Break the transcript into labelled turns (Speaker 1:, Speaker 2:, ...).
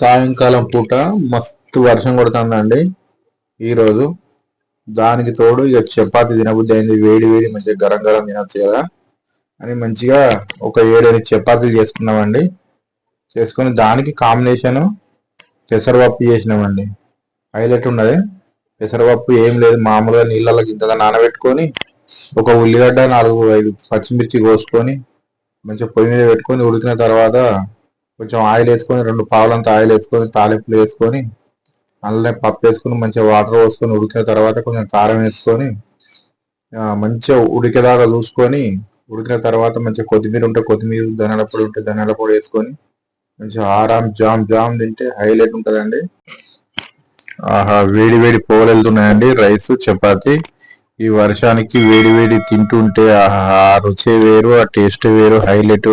Speaker 1: సాయంకాలం పూట మస్తు వర్షం కొడుతుందండి. ఈరోజు దానికి తోడు ఇక చపాతి తినబుద్ధి అయింది. వేడి వేడి మంచిగా గరం గరం తినొచ్చు కదా. అని మంచిగా ఒక ఏడేడు చపాతీలు చేసుకున్నామండి. చేసుకుని దానికి కాంబినేషన్ పెసరపప్పు చేసినామండి. హైలైట్ ఉన్నది. పెసరపప్పు ఏం లేదు. మామూలుగా నీళ్ళలో ఇంతగా నానబెట్టుకొని ఒక ఉల్లిగడ్డ నాలుగు ఐదు పచ్చిమిర్చి కోసుకొని మంచిగా పొయ్యి మీద పెట్టుకొని ఉడికిన తర్వాత కొంచెం ఆయిల్ వేసుకొని రెండు పావులంత ఆయిల్ వేసుకొని తాలింపులు వేసుకొని అందులో పప్పు వేసుకొని మంచిగా వాటర్ పోసుకొని ఉడికిన తర్వాత కొంచెం కారం వేసుకొని మంచిగా ఉడికేదాకా చూసుకొని ఉడికిన తర్వాత మంచిగా కొత్తిమీర ఉంటే కొత్తిమీర ధనియాల పొడి ఉంటే ధనియాల పొడి వేసుకొని మంచిగా ఆరాం జామ్ జామ్ తింటే హైలైట్ ఉంటుందండి. ఆహా వేడి వేడి పోగలు వెళ్తున్నాయండి. రైస్ చపాతి. ఈ వర్షానికి వేడి వేడి తింటుంటే ఆహా ఆ రుచి వేరు ఆ టేస్ట్ వేరు హైలైట్